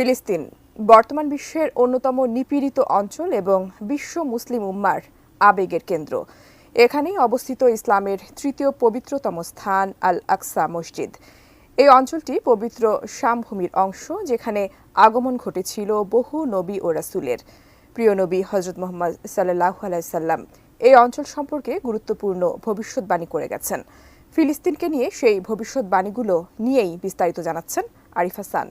ফিলিস্তিন, বর্তমান বিশ্বের অন্যতম নিপীড়িত অঞ্চল এবং বিশ্ব মুসলিম উম্মার আবেগের কেন্দ্র। এখানেই অবস্থিত ইসলামের তৃতীয় পবিত্রতম স্থান আল আকসা মসজিদ। এই অঞ্চলটি পবিত্র শামভূমির অংশ, যেখানে আগমন ঘটেছিল বহু নবী ও রাসূলের। প্রিয় নবী হজরত মোহাম্মদ সাল্লাহ আলাইসাল্লাম এই অঞ্চল সম্পর্কে গুরুত্বপূর্ণ ভবিষ্যৎবাণী করে গেছেন। ফিলিস্তিনকে নিয়ে সেই ভবিষ্যৎবাণীগুলো নিয়েই বিস্তারিত জানাচ্ছেন আরিফ হাসান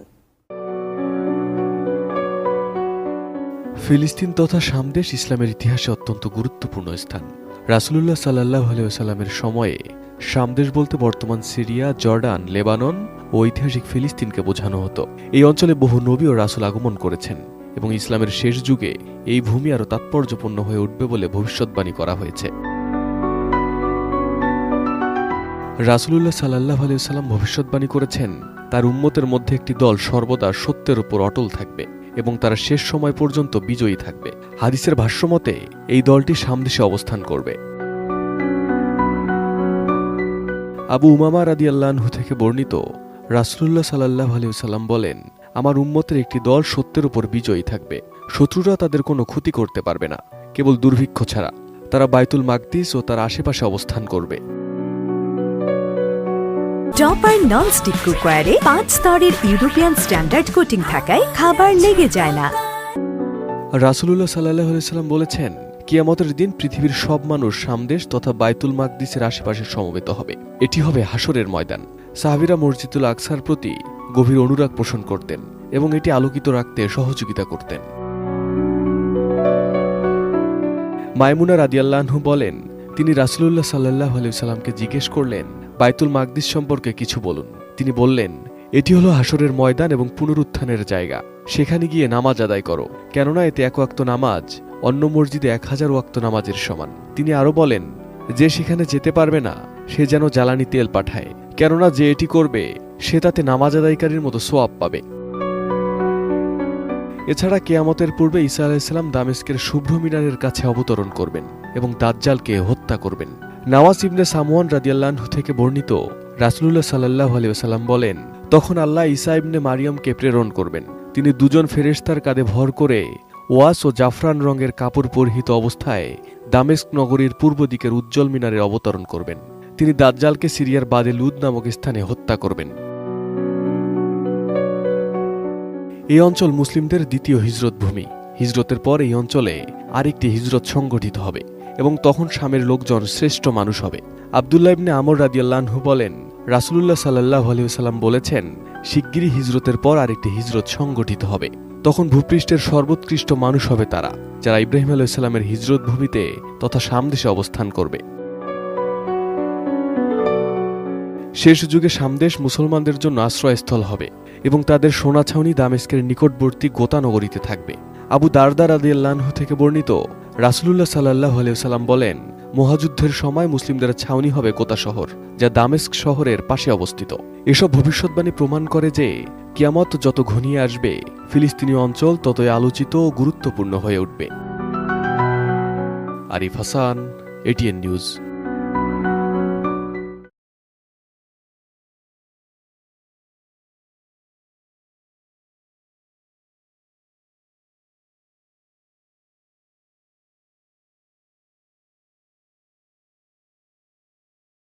ফিলিস্তিন তথা সামদেশ ইসলামের ইতিহাসে অত্যন্ত গুরুত্বপূর্ণ স্থান। রাসুলুল্লাহ সাল্লাহ আলাইসাল্লামের সময়ে সামদেশ বলতে বর্তমান সিরিয়া, জর্ডান, লেবানন ও ঐতিহাসিক ফিলিস্তিনকে বোঝানো হতো। এই অঞ্চলে বহু নবী ও রাসুল আগমন করেছেন এবং ইসলামের শেষ যুগে এই ভূমি আরও তাৎপর্যপূর্ণ হয়ে উঠবে বলে ভবিষ্যৎবাণী করা হয়েছে। রাসুলুল্লাহ সাল্লাহ আলিয়াল্লাম ভবিষ্যৎবাণী করেছেন, তার উম্মতের মধ্যে একটি দল সর্বদা সত্যের উপর অটল থাকবে। এবং তারা শেষ সময় পর্যন্ত বিজয়ী থাকবে। হাদিসের ভাষ্যমতে এই দলটি সামদেশে অবস্থান করবে। আবু উমামা রাদি আল্লাহু থেকে বর্ণিত, রাসুলুল্লাহ সাল্লাহ আলিয়াল্লাম বলেন, আমার উম্মতের একটি দল সত্যের উপর বিজয়ী থাকবে। শত্রুরা তাদের কোনো ক্ষতি করতে পারবে না। কেবল দুর্ভিক্ষ ছাড়া। তারা বাইতুল মাকদিস ও তার আশেপাশে অবস্থান করবে। টপার নন স্টিক কুকওয়ারে পাঁচ স্তরের ইউরোপিয়ান স্ট্যান্ডার্ড কোটিং থাকায় খাবার লেগে যায় না। রাসুলুল্লাহ সাল্লাহ সাল্লাম বলেছেন, কিয়ামতের দিন পৃথিবীর সব মানুষ সামদেশ তথা বাইতুল মাকদিসের আশেপাশে সমবেত হবে। এটি হবে হাসরের ময়দান। সাহাবিরা মসজিদুল আকসার প্রতি গভীর অনুরাগ পোষণ করতেন এবং এটি আলোকিত রাখতে সহযোগিতা করতেন। মাইমুনা রাদিয়াল্লাহু বলেন, তিনি রাসুলুল্লাহ সাল্লাহ সাল্লামকে জিজ্ঞেস করলেন বাইতুল মাকদিস সম্পর্কে কিছু বলুন। তিনি বললেন, এটি হলো হাসরের ময়দান এবং পুনরুত্থানের জায়গা। সেখানে গিয়ে নামাজ আদায় করো। কেননা এতে এক ওয়াক্ত নামাজ, অন্য মসজিদে এক হাজার ওয়াক্ত নামাজের সমান। তিনি আরও বলেন, যে সেখানে যেতে পারবে না, সে যেন জ্বালানি তেল পাঠায়। কেননা যে এটি করবে, সে তাতে নামাজ আদায়কারীর মতো সোয়াব পাবে। এছাড়া কেয়ামতের পূর্বে ঈসা আলাইসাল্লাম দামেস্কের শুভ্র মিনারের কাছে অবতরণ করবেন এবং দাজ্জালকে হত্যা করবেন। নওয়াজ ইবনে সামওয়ান রাদিয়াল্লাহু থেকে বর্ণিত রাসুলুল্লাহ সাল্লাহ আলিয়াল্লাম বলেন, তখন আল্লাহ ঈসা ইবনে মারিয়ামকে প্রেরণ করবেন। তিনি দুজন ফেরেশতার কাঁধে ভর করে ওয়াস ও জাফরান রঙের কাপড় পরিহিত অবস্থায় দামেস্ক নগরীর পূর্ব দিকের উজ্জ্বল মিনারে অবতরণ করবেন। তিনি দাজ্জালকে সিরিয়ার বাদে লুদ নামক স্থানে হত্যা করবেন। এই অঞ্চল মুসলিমদের দ্বিতীয় হিজরত ভূমি। হিজরতের পর এই অঞ্চলে আরেকটি হিজরত সংগঠিত হবে এবং তখন স্বামীর লোকজন শ্রেষ্ঠ মানুষ হবে। আবদুল্লাহ ইবনে আমর রাদিয়াল্লাহু বলেন, রাসুলুল্লাহ সাল্লাহ আলিয়াল্লাম বলেছেন, শিগগিরই হিজরতের পর আরেকটি হিজরত সংগঠিত হবে। তখন ভূপৃষ্ঠের সর্বোৎকৃষ্ট মানুষ হবে তারা, যারা ইব্রাহিম আলাইসাল্লামের হিজরত ভূমিতে তথা সামদেশে অবস্থান করবে। শেষ যুগে সামদেশ মুসলমানদের জন্য আশ্রয়স্থল হবে এবং তাদের সোনা ছাউনি দামেস্কের নিকটবর্তী গোতানগরীতে থাকবে। আবু দারদার আদিয়াল্লাহু থেকে বর্ণিত, রাসুলুল্লাহ সাল্লাহ আলিয়াল্লাম বলেন, মহাযুদ্ধের সময় মুসলিমদের ছাউনি হবে কোতা শহর, যা দামেস্ক শহরের পাশে অবস্থিত। এসব ভবিষ্যৎবাণী প্রমাণ করে যে, কিয়ামত যত ঘনিয়ে আসবে, ফিলিস্তিনি অঞ্চল ততই আলোচিত ও গুরুত্বপূর্ণ হয়ে উঠবে। Arif Hasan ATN news